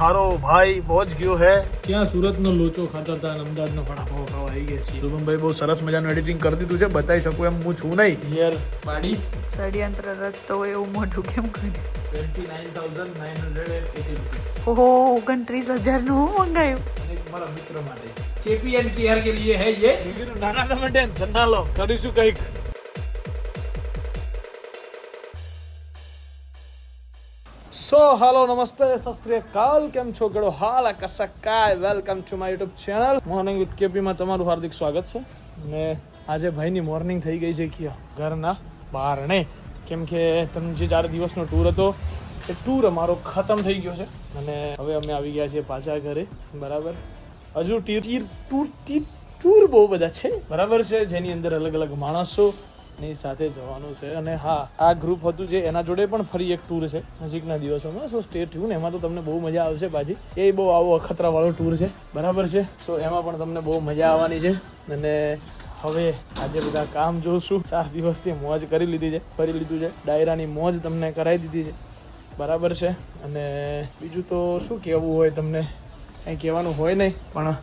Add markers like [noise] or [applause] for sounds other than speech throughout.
થારો ભાઈ પહોંચ ગયો હે. ક્યાં સુરતનો લોચો ખાતા હતા અને અમદાવાદનો વડાપાવ ખાવા આવી ગયા છીએ. શુભમભાઈ બહુ સરસ મજાનું એડિટિંગ કરી દીધું છે બતાવી શકું એમ હું છું નહીં. હિયર પાડી? ષડયંત્ર રચતો હોય એવું મોઢું કેમ કર્યું twenty nine thousand nine hundred eighty rupees ઓહો ઓગણત્રીસ હજારનું હું મંગાયું? અને મારા મિત્ર માટે. કેપીએન કેઆર કે લીએ હે યે? નાના તમે ટેન્શન ના લો કરીશું કંઈક. સો હાલો નમસ્તે સસ્ત્રીકાલ કેમ છો કેડો હાલ આ કસા કાય welcome to my YouTube channel morning with KP માં તમારું હાર્દિક સ્વાગત છે. ને આજે ભાઈની મોર્નિંગ થઈ ગઈ છે કે ઘરના બહારણે કેમ કે તમે જે ચાર દિવસનો ટૂર હતો, એ ટૂર અમારો ખતમ થઈ ગયો છે. અને હવે અમે આવી ગયા છીએ પાછા ઘરે. બરાબર? હજુ ટીર ટૂર ટૂર બહુ બધા છે. બરાબર છે? જેની અંદર અલગ અલગ માણસો ની સાથે જવાનું છે. અને હા, આ ગ્રુપ હતું જે એના જોડે પણ ફરી એક ટૂર છે, નજીકના દિવસોમાં. સો સ્ટે ટ્યુન એમાં તો તમને બહુ મજા આવશે પાછી એ બહુ આવો અખતરા વાળો ટૂર છે. બરાબર છે? સો એમાં પણ તમને બહુ મજા આવવાની છે. અને હવે આજે બધા કામ જોશું. ચાર દિવસથી મોજ કરી લીધી છે કરી લીધું છે. ડાયરાની મોજ તમને કરાવી દીધી છે. બરાબર છે? અને બીજું તો શું કહેવું હોય તમને? કંઈ કહેવાનું હોય નહીં, પણ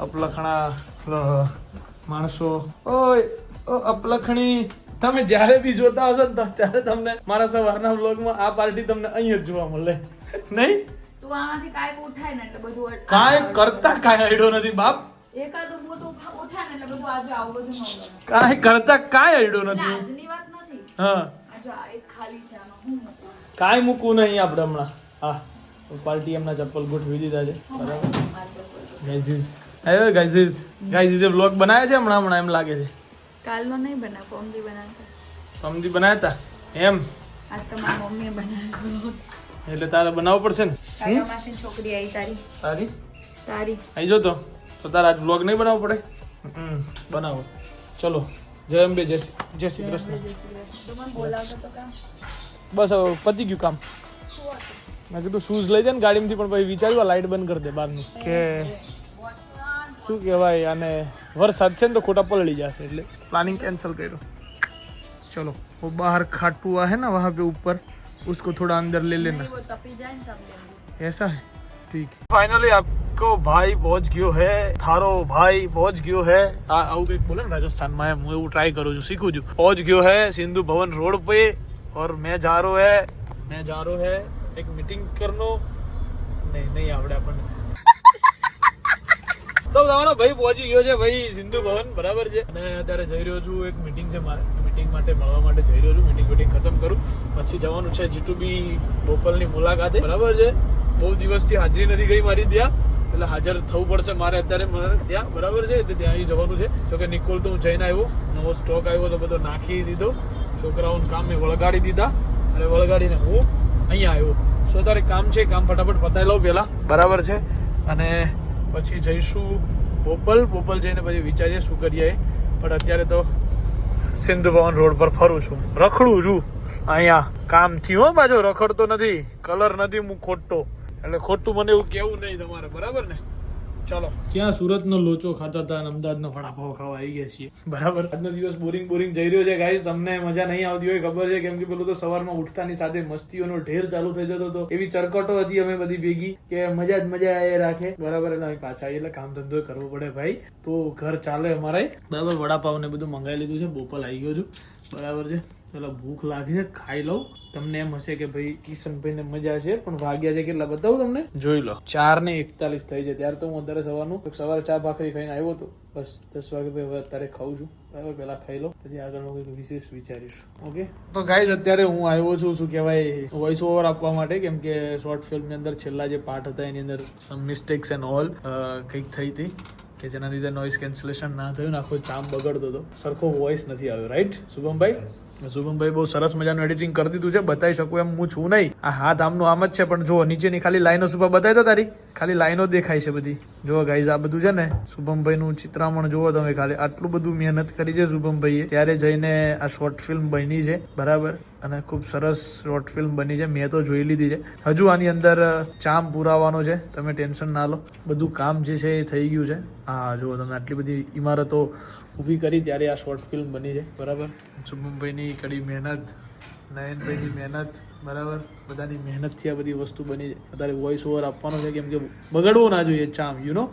અપલખણા માણસો. ઓય અપલખણી. તમે જ્યારે બી જોતા હશો ને ત્યારે તમને મારા સવારના વ્લોગમાં આ પાર્ટી તમને અહીંયા જ જોવા મળે. નહીં? તું આમાંથી કાંઈક ઉઠાય ને એટલે બધું કાંઈ કરતા કાંઈ આઈડો નથી બાપ. એકાદું બોટ ઉઠાય ને એટલે બધું આજુ આવું બધું. કાંઈ કરતા કાંઈ આઈડો નથી. આજની વાત નથી. હા. આજુ એક ખાલી છે આમાં હું? કાંઈ મૂકવું નહીં આપણે હમણાં. હા. પાર્ટી એમના ચપ્પલ ગોઠવી દીધા છે. બરાબર. ગાઈઝીઝ આવ્યો ગાઈઝીસ ગાઈઝીસે વ્લોગ બનાવ્યા છે હમણાં હમણાં એમ લાગે છે. કાલનો નહીં બનાવ પોમદી બનાવતા સમજી બનાવ્યા હતા એમ? આજ તો મારી મમ્મીએ બનાવ્યો. એટલે તારે બનાવવું પડશે ને? કાકા માસી છોકરી આવી તારી. તારી? તારી. આવી જો તો. તો તારે આજ બ્લોગ નહીં બનાવવો પડે? હમ, બનાવો. ચલો. જય અંબે જય શ્રી જય શ્રી કૃષ્ણ. બસ હવે પતી ગયું કામ. મેં કીધું શૂઝ લઈ જાય ને ગાડીમાંથી પણ પછી વિચાર્યું લાઇટ બંધ કરી દે બહારનું. કે શું કહેવાય અને વરસાદ છે ને તો ખોટા પલળી જશે એટલે પ્લાનિંગ કેન્સલ કર્યું ચલો वो बाहर खाटुआ है ना वहाँ पे ऊपर उसको थोड़ा अंदर ले लेना ऐसा है ठीक फाइनली आपको ભાઈ પહોંચ ગયો હે થારો ભાઈ પહોંચ ગયો હે આ આવું કંઈક બોલે ને રાજસ્થાનમાં એમ હું એવું ટ્રાય કરું છું શીખું છું પહોંચ ગયો હે સિંધુ ભવન રોડ પે ઓર મેં જા રહો હે મેં જા રહો હે એક મીટિંગ કરનો નહીં નહીં આવડે આપણને તો તમારો ભાઈ પહોંચી ગયો છે ભાઈ સિંધુ ભવન, બરાબર છે? અને અત્યારે જઈ રહ્યો છું, એક મીટિંગ છે મારે. મીટિંગ માટે, મળવા માટે જઈ રહ્યો છું. મીટિંગ મીટિંગ ખતમ કરું. પછી જવાનું છે જીટુબી બોપલની મુલાકાતે. બરાબર છે? બહુ દિવસથી હાજરી નથી ગઈ મારી ત્યાં. એટલે હાજર થવું પડશે મારે અત્યારે મારે ત્યાં. બરાબર છે? એટલે ત્યાં જવાનું છે. જોકે નિકોલ તો હું જઈને આવ્યો. નવો સ્ટોક આવ્યો તો બધો નાખી દીધો. છોકરાઓનું કામ મેં વળગાડી દીધા. અને વળગાડીને હું અહીંયા આવ્યો. સો તારે કામ છે? કામ ફટાફટ પતાવી લઉં પહેલાં. બરાબર છે? અને પછી જઈશું બોપલ. બોપલ જઈને પછી વિચારીએ શું કરીએ. પણ અત્યારે તો સિંધુ ભવન રોડ પર ફરું છું. રખડું છું. અહીંયા કામ થયું હો પાછો. રખડતો નથી. કલર નથી હું ખોટતો. એટલે ખોટું મને એવું કેવું નહીં તમારે. બરાબર ને? ચાલો. ક્યાં સુરતનો લોચો ખાતા હતા અને અમદાવાદનો વડાપાવ ખાવા આવી ગયા છીએ? બરાબર. આજનો દિવસ બોરિંગ બોરિંગ જઈ રહ્યો છે ગાઈસ તમને મજા નહીં આવતી હોય, ખબર છે, કેમ કે પેલું તો સવારમાં ઉઠતાની સાથે મસ્તીઓનો ઢેર ચાલુ થઈ જતો હતો. એવી ચરકટો હતી અમે બધી ભેગી કે મજા જ મજા એ રાખે. બરાબર એટલે અહીં પાછા એટલે કામ ધંધો કરવો પડે, ભાઈ. તો ઘર ચાલે અમારે. બરાબર વડાપાવ ને બધું મંગાવી લીધું છે, બોપલ આવી ગયો છું. બરાબર છે. પેલા ભૂખ લાગી છે ખાઈ લઉં. તમને એમ હશે કે ભાઈ કિશનભાઈ ને મજા છે પણ વાગ્યા છે કેટલા? બતાવું તમને? જોઈ લો. ચાર ને એકતાલીસ થઈ છે. ત્યારે તો હું અત્યારે સવારનું સવારે ચા ભાખરી ખાઈને આવ્યો હતો બસ દસ વાગે ભાઈ હવે અત્યારે ખાઉં છું. બરાબર પેલા ખાઈ લો પછી આગળનું કંઈક વિશેષ વિચારીશું. ઓકે? તો ગાઈઝ અત્યારે હું આવ્યો છું શું કહેવાય વોઇસ ઓવર આપવા માટે કેમ કે શોર્ટ ફિલ્મની અંદર છેલ્લા જે પાર્ટ હતા એની અંદર સમ મિસ્ટેક્સ એન્ડ ઓલ કંઈક થઈ હતી. કે જેના લીધે નોઇસ કેન્સલેશન ના થયું ને આખો ચામ બગડતો હતો. સરખો વોઇસ નથી આવ્યો રાઈટ શુભમભાઈ? શુભમભાઈ બહુ સરસ મજાનું એડિટિંગ કરી દીધું છે બતાવી શકું એમ હું છું નહીં. આ હાથ આમનું આમ જ છે પણ જો નીચેની ખાલી લાઈનો સુપર બતાવી દો તારી. ખાલી લાઈનો દેખાય છે બધી. જો ગાઈઝ આ બધું છે ને શુભમભાઈનું ચિત્રામણ જુઓ તમે ખાલી. આટલું બધું મહેનત કરી છે શુભમભાઈએ. ત્યારે જઈને આ શોર્ટ ફિલ્મ બની છે બરાબર? અને ખૂબ સરસ શોર્ટ ફિલ્મ બની છે. મેં તો જોઈ લીધી છે. હજુ આની અંદર ચામ પુરાવાનો છે. તમે ટેન્શન ના લો. બધું કામ જે છે એ થઈ ગયું છે. હા જુઓ તમે આટલી બધી ઇમારતો ઊભી કરી ત્યારે આ શોર્ટ ફિલ્મ બની છે. બરાબર? શુભમભાઈની કડી મહેનત, નયનભાઈની મહેનત, બરાબર? બધાની મહેનતથી આ બધી વસ્તુ બની છે. અત્યારે વોઇસ ઓવર આપવાનો છે, કેમ કે બગડવું ના જોઈએ ચામ યુ નો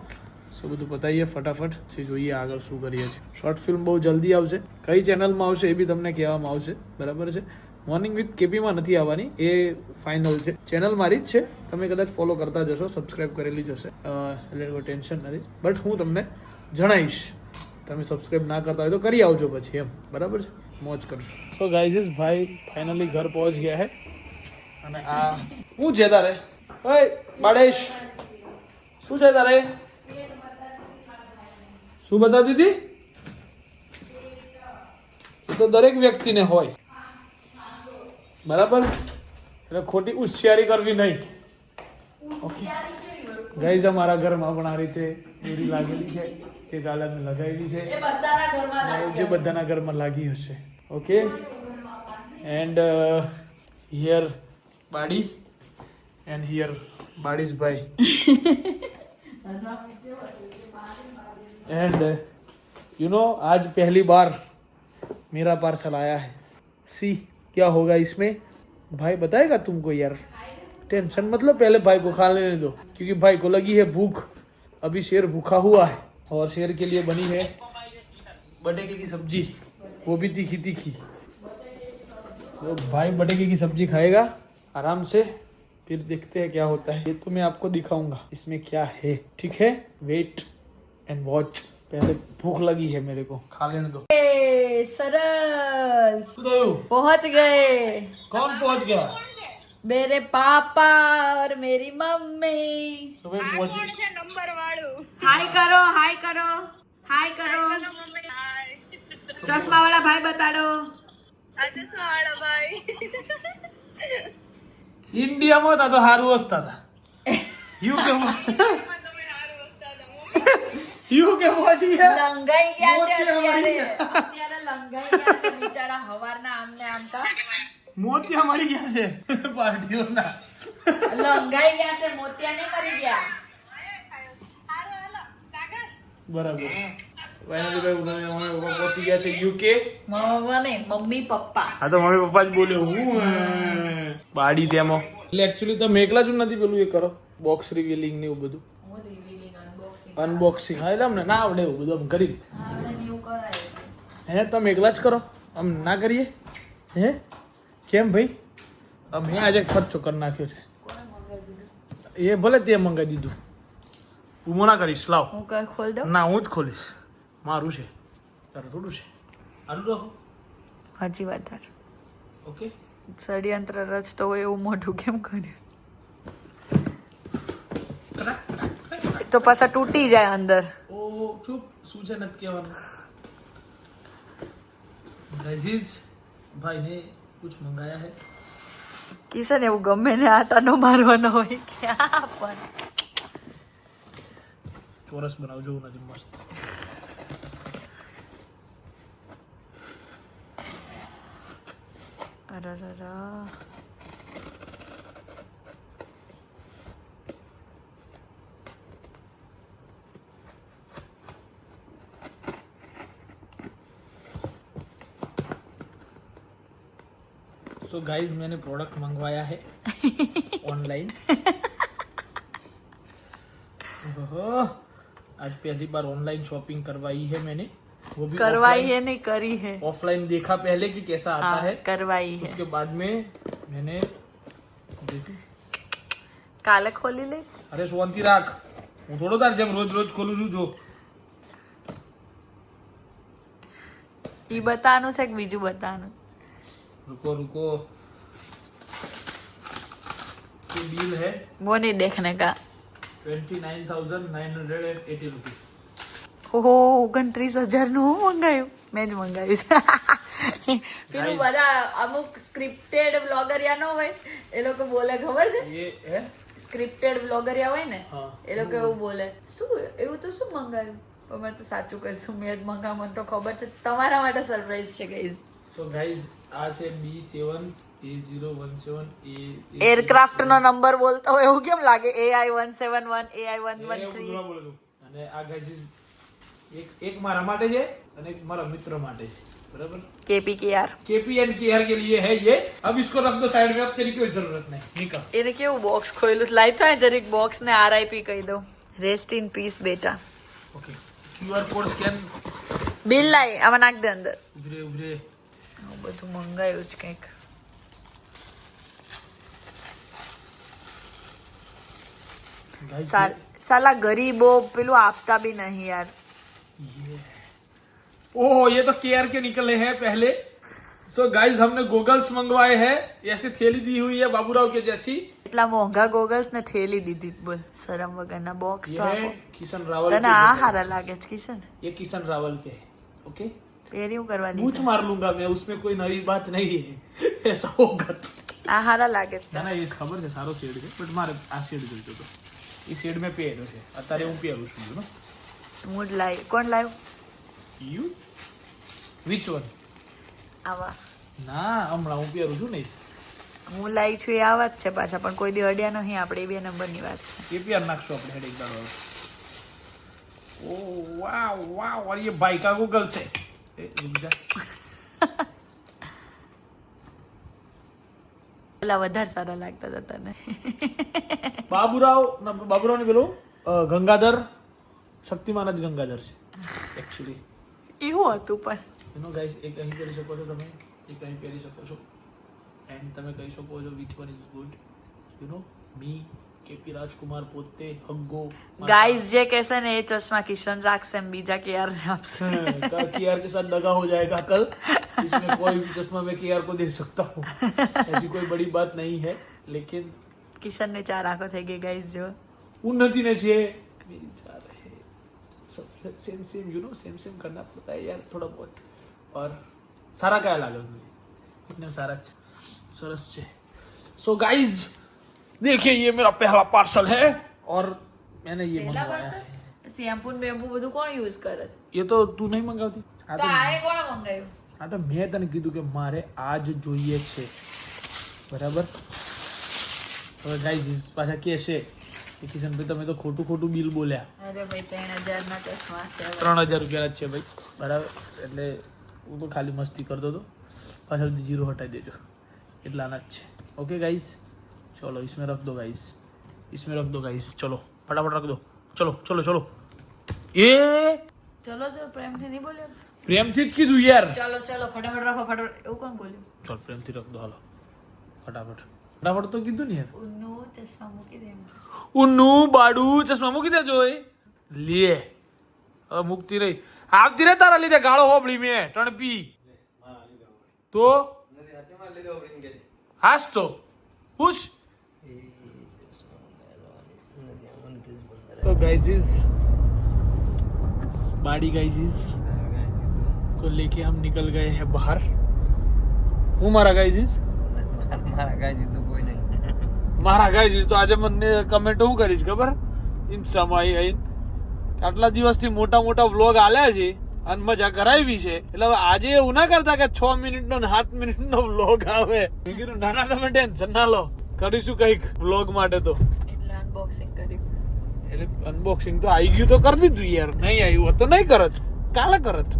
સો બધું બતાવીએ ફટાફટ. પછી જોઈએ આગળ શું કરીએ છીએ. શોર્ટ ફિલ્મ બહુ જલ્દી આવશે. કઈ ચેનલમાં આવશે એ બી તમને કહેવામાં આવશે. બરાબર છે? મોર્નિંગ વિથ કેપીમાં નથી આવવાની. એ ફાઇનલ છે. ચેનલ મારી જ છે. તમે કદાચ ફોલો કરતા જશો સબસ્ક્રાઇબ કરેલી જ હશે. એટલે કોઈ ટેન્શન નથી. બટ હું તમને જણાવીશ. તમે સબસ્ક્રાઇબ ના કરતા હોય તો કરી આવજો પછી એમ. બરાબર છે? મોજ કરશું. સો ગાઈઝ ભાઈ ફાઇનલી ઘર પહોંચ ગયા હે. અને આ હું છે તારે? ઓય, બાળેશ. શું છે તારે? શું બતાવતી હતી? તો દરેક વ્યક્તિને હોય. બરાબર એટલે ખોટી ઉશિયારી કરવી નહીં ઓકે ગાઈઝ અમારા ઘરમાં પણ આ રીતે દોરી લાગેલી છે જે કાલે અમે લગાવેલી છે એ બધાના ઘરમાં જે બધાના ઘરમાં લાગી હશે okay and here body and here bodies ભાઈ एंड यू नो आज पहली बार मेरा पार्सल आया है सी क्या होगा इसमें? भाई बताएगा तुमको यार। टेंशन मतलब पहले भाई को खा लेने दो, क्योंकि भाई को लगी है भूख। अभी शेर भूखा हुआ है और शेर के लिए बनी है बटेके की सब्ज़ी। वो भी तीखी तीखी। तो भाई बटेके की सब्ज़ी खाएगा, आराम से। फिर देखते हैं क्या होता है। ये तो मैं आपको दिखाऊँगा, इसमें क्या है। ठीक है? वेट एंड वॉच पहले भूख लगी है मेरे को खा लेने दो। સરસ પહોંચ ગયે કોણ પહોંચ ગયા मेरे पापा और मेरी मम्मी नंबर वालों हाय करो हाय करो हाय करो चश्मा वाला भाई बता दो चश्मा वाला भाई इंडिया में था तो हारू हंसता था यूके में યુકે પહોંચી ગયા લંગાઈ ગયા છે અત્યારે. અત્યારે લંગાઈ ગયા છે બિચારા હવારના આમને આમ તો. મોતિયા મરી ગયા છે પાર્ટીઓના. લંગાઈ ગયા છે મોતિયા ને મરી ગયા. બરાબર. મમ્મી પપ્પા પહોંચી ગયા છે યુકે મમ્મા ને મમ્મી પપ્પા. હા તો મમ્મી પપ્પા જ બોલ્યો હું બાડી તેમાં. એટલે એકચ્યુઅલી તમે એકલા જ નથી પેલું એ કરો બોક્સ રિવીલિંગ ને એવું બધું. અનબોક્સિંગ હા એટલે અમને ના આવડે એવું બધું આમ કરી. હે તમે એકલા જ કરો. આમ ના કરીએ? હે? કેમ ભાઈ? અમે આજે ખર્ચો કરી નાખ્યો છે. કોને મંગાવી દીધું? એ ભલે તે મંગાવી દીધું. હું મના કરીશ લાવ. હું કઈ ખોલ દઉં? ના હું જ ખોલીશ. મારું છે. તારું થોડું છે. આનું રાખો સાચી વાત ઓકે. ષડયંત્ર રચતો હોય એવું મોઢું કેમ કર્યું. તો પાછા તૂટી જાય અંદર ઓ ચૂપ શું છે નથી કહેવાનું ગાઈઝ ભાઈને કુછ મંગાયા હે કિશન એવું ગમે ને આટા નો મારવાનો હોય ક્યાં પણ ચોરસ બનાવજો એવું નથી મસ્ત અરરર. सो गाइस मैंने प्रोडक्ट मंगवाया है [laughs] ऑनलाइन ओहो, आज पहली बार ऑनलाइन शॉपिंग करवाई है मैंने वो भी करवाई है नहीं करी है ऑफलाइन देखा पहले कि कैसा आता हाँ है करवाई है उसके बाद में मैंने देखी કાલે ખોલી લઈશ અરે શાંતિ રાખ હું થોડો તાર જેમ રોજ રોજ ખોલું છું જો ઈ બતાવવાનું છે કે બીજું બતાવવાનું रुको रुको ये बिल है वो नहीं देखने का twenty nine thousand nine hundred and eighty rupees ઓહો ઓગણત્રીસ હજાર નું હું મંગાયું મેં જ મંગાવ્યું છે પેલું બધા અમુક સ્ક્રિપ્ટેડ બ્લોગરિયા નો હોય એ લોકો બોલે ખબર છે ये है સ્ક્રિપ્ટેડ બ્લોગરિયા હોય ને હા. એ લોકો એવું બોલે શું એવું તો શું મંગાવ્યું પણ મેં તો સાચું કહીશું મેં જ મંગાવ્યું મને તો ખબર છે તમારા માટે સરપ્રાઈઝ છે ગાઈઝ सो गाइस આ છે બી સેવન એ એરક્રાફ્ટ નો નંબર બોલતો હોય એવું કેમ લાગે? A I one seven one A I one one three અને આ ગાઈઝ એક એક મારા માટે છે અને એક મારા મિત્ર માટે છે. બરાબર? KP K R KP and K R के लिए है ये अब इसको रख दो साइड में अब એને કેવું બોક્સ ખોલ્યું લાઈ થાય જરીક બોક્સ ને આરઆઈપી કહી દો રેસ્ટ ઇન પીસ બેટા. Okay QR code scan bill લાઈ આમાં નાખ દે અંદર. ઉભરે ઉભરે. બધું મંગાયું જ કંઈક Guys, સાલ સાલા ગરીબો પેલું આપતા બી નહીં યાર ओह ये तो केआर के निकले हैं पहले सो गाइस हमने गोगल्स मंगवाए हैं ऐसी थैली दी हुई है बाबूराव के जैसी એટલા મોંઘા ગોગલ્સ ને થેલી દીધી બોલ શરમ વગરના બોક્સ ये તો है આપો किशन रावल તને के આ goggles। હારા લાગે છે કિશન ये किशन रावल के हैं ओके પહેરી હું કરવા मूछ લીધા मार लूंगा मैं उसमें कोई नई बात नहीं है [laughs] ऐसा होगा तो આ હારા લાગે છે ના ના એ ખબર છે સારો શેડ છે બટ મારે આ શેડ જોઈતો હતો એ શેડ મેં પહેર્યો છે અત્યારે હું પહેરું છું યુ હું જ લાવી કોણ લાવ્યું યુ વિચ વન આવા ના હમણાં હું પહેરું છું ને હું લાવી છું એ આવા જ છે પાછા પણ કોઈ દી અડ્યા નહીં આપણે એ બે નંબરની વાત છે ये भी नाकशो अपने हेड एक बार और ओ वाह वाह और ये बाइक का Eh, [laughs] પેલા વધારે સારા લાગતા હતા તને. [laughs] બાબુરાવ બાબુરાવ ને પેલું ગંગાધર શક્તિમાન જ ગંગાધર છે એકચ્યુઅલી એવું હતું પણ. એનો ગાઈસ એક અહીં કરી શકો છો તમે એક અહીં પહેરી શકો છો. એન્ડ તમે કહી શકો છો which one is good you know me KP રાજકુમાર પોતે હગ્ગો ગાઈઝ જે કહેશે ને એ ચશ્મા કિશન રાખશે ને બીજા કે યાર આપશે केआर के साथ दगा हो जाएगा कल इसमें कोई भी चश्मा मैं केआर को दे सकता हूँ ऐसी कोई बड़ी बात नहीं है लेकिन કિશન ને ચાર આંખો થઈ ગઈ ગાઈઝ જો उन्नति ने छे मेरी चाह रहे सब same same you know same same करना पड़ता है यार थोड़ा बहुत और सारा क्या लगा मुझे इतने सारा सरस છે सो गाइस देखिए ये मेरा पहला पार्सल है और मैंने ये मंगवाया है શેમ્પુ ને બેમ્પુ બધું કોણ યુઝ કરે ये तो तू नहीं मंगाती हाँ તો तो આએ કોણે મંગાવ્યું હા તો મેં તને કીધું કે મારે આ જ જોઈએ છે બરાબર હવે ગાઈઝ પાછા કે છે કે કિશનભાઈ તમે તો ખોટું ખોટું બિલ બોલ્યા અરે ભાઈ ત્રણ હજાર ના ચશ્મા છે હવે. ત્રણ હજાર રૂપિયાના જ છે ભાઈ બરાબર એટલે હું તો ખાલી મસ્તી કરતો હતો પાછળથી જીરો હટાવી દેજો એટલાના જ છે ઓકે ગાઈઝ ચલો इसमें रख दो गाइस इसमें रख दो गाइस चलो फटाफट रख दो चलो चलो चलो એ ચલો ચલો પ્રેમથી નહીં બોલ્યો પ્રેમથી જ કીધું યાર ચલો ચલો ફટાફટ રાખો ફટાફટ એવું કોણ બોલ્યું ચાલ પ્રેમથી રખ દો હાલો ફટાફટ ફટાફટ તો કીધું ને યાર ઉન્નુ ચશ્મા મૂકી દે એમ. ઉન્નું બાડું ચશ્મા મૂકી દેજો એ લે હવે મૂકતી રહી આવતી રે તારા લીધે ગાળો હોબળી મેં ટણપી તો હાસ તો ખુશ तो गाइसिस बाड़ी गाइसिस को लेके हम निकल गए हैं बाहर હું મારા ગાઈસીસ મારા ગાય તો કોઈ નહીં મારા ગાઈસીસ તો આજે મને કમેન્ટ હું કરીશ ખબર ઇન્સ્ટામાં આવી આવીને કે આટલા દિવસથી મોટા મોટા વ્લોગ આલ્યા છે અને મજા કરાવી છે એટલે હવે આજે એવું ના કરતા કે છ મિનિટનો ને સાત મિનિટનો વ્લોગ આવે મેં કીધું ના ના તમે ટેન્શન ના લો કરીશું કઈક વ્લોગ માટે તો એટલે અનબોક્સિંગ કર્યું એટલે અનબોક્સિંગ તો આવી ગયું તો કરી દીધું યાર નહીં આવ્યું હોત તો નહીં કરત કાલે કરત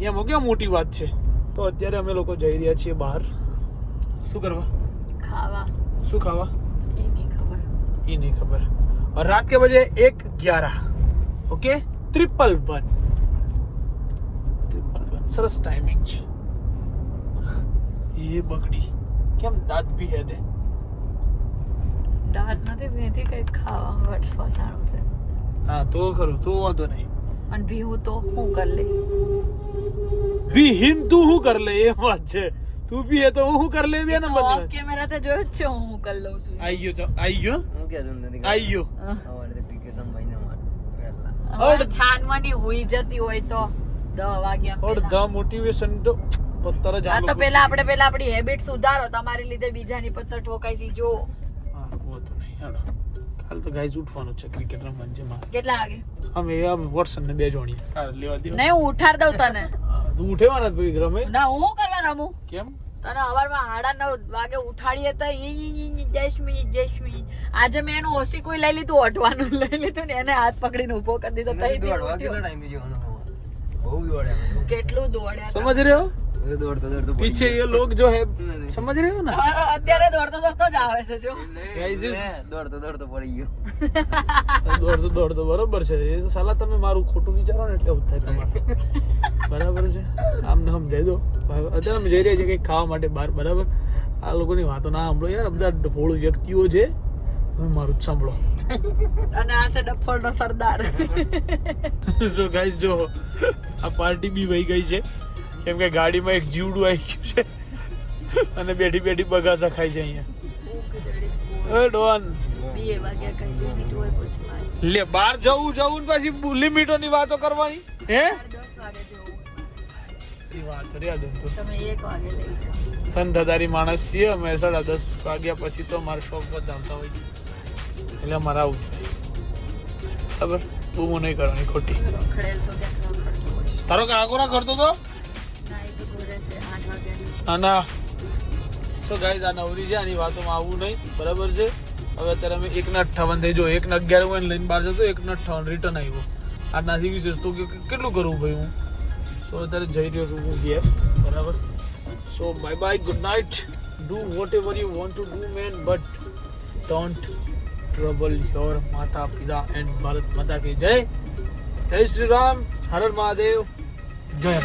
એમાં ક્યાં મોટી વાત છે તો અત્યારે અમે લોકો જઈ રહ્યા છીએ બહાર શું કરવા ખાવા શું ખાવા એ નહીં ખબર ये नहीं खबर और रात के बजे एक ग्यारह okay triple one triple one सरस टाइमिंग છે એ બગડી કેમ દાંત બી હે દે દાંત નથી ભીતી કઈ ખાવા વટ ફસાણું છે. હા તો ખરું તો વાંધો નહીં. અને ભીહું તો હું કર લે ભીહીન તું હું કર લે એ વાત છે. તું ભી હે તો હું કર લે બે નંબર ઓફ કેમેરા તે જોયો છે હું હું કર લઉં છું. આઈ ગયો ચો આઈ ગયો? હું ક્યાં નથી આઈ ગયો. સવારે તો ક્રિકેટ રમવાઈ માર હવે છાનવાની હોઈ જતી હોય તો દસ વાગ્યા ઓડ. ધ મોટિવેશન તો પત્તર જ આ આ તો પેલા આપણે પેલા આપણી હેબિટ સુધારો. તમારી લીધે બીજાની પત્તર ઠોકાઈ છે જો. વાંધો નહીં. હાલો. કાલ તો ગાઈઝ ઉઠવાનું છે ક્રિકેટ રમવાનું છે માં કેટલા વાગે? અમે અમે વોટસન ને બે જોણી કાર લેવા દે નહીં હું ઉઠાડ દઉં તને. તું ઉઠેવાના ભાઈ રમે? ના હું કરવા રમું? કેમ? તને અવારમાં હાડા નવ વાગે ઉઠાડીએ તો દસ મિનિટ દસ મિનિટ આજે મેં એનું ઓસી કોઈ લઈ લીધું અટવાનું [laughs] લઈ લીધું ને એને હાથ પકડીને ઊભો કરી દીધો તઈ કેટલું દોડ્યા સમજ રહ્યો? દોડતો દોડતો પડી पीछे ये लोग जो है समझ रहे हो ना હા, અત્યારે દોડતો દોડતો જ આવે છે જો Guys, ગયો. is- હે, દોડતો દોડતો પડી ગયો દોડતો દોડતો બરોબર છે એ તો સાલા તમે મારું ખોટું વિચારો ને એટલે એવું જ થાય તમારે બરાબર છે આમને સમજાઈ દો અત્યારે અમે જઈ રહ્યા છીએ કંઈક ખાવા માટે બહાર બરાબર આ લોકોની વાતો ના સાંભળો યાર બધા ભોળું વ્યક્તિઓ છે તમે મારું જ સાંભળો અને આ છે ડફોડનો સરદાર [laughs] સો ગાઈસ જો આ પાર્ટી બી વહી ગઈ છે કેમ કે ગાડીમાં એક જીવડું આવી ગયું છે. અને બેઠી બેઠી બગાસા ખાય છે અહીંયા. ડોન લિમિટ મારે. લે બહાર જવું જવું ને પછી લિમિટોની વાતો કરવાની? હે? દસ વાગે વાત રહ્યા દે તો તમે એક વાગે લઈ જાઓ ધંધાદારી માણસ છીએ અમે દસ વાગ્યા પછી તો અમારા શોપ પર આવતા હોય એટલે મારા આવું બૂમો નહીં કરવાની ખોટી. તારો કાકોરા કરતો તો? ના વાગ્યાની ના ના સો ગાઈઝ આ નવરી છે, આની વાતોમાં આવવું નહીં, બરાબર છે? હવે અત્યારે અમે એકના અઠ્ઠાવન થઈ જો એકના અગિયાર હું એને લઈને બહાર જતો, એકના અઠ્ઠાવન રિટર્ન આવ્યો. આનાથી વિશેષ તો કે કેટલું કરવું ભાઈ હું? સો અત્યારે જઈ રહ્યો છું હું ઘેર, બરાબર? So bye bye good night do whatever you want to do man but don't trouble your માતા પિતા એન્ડ ભારત માતા કી જય જય શ્રી રામ હર મહાદેવ જય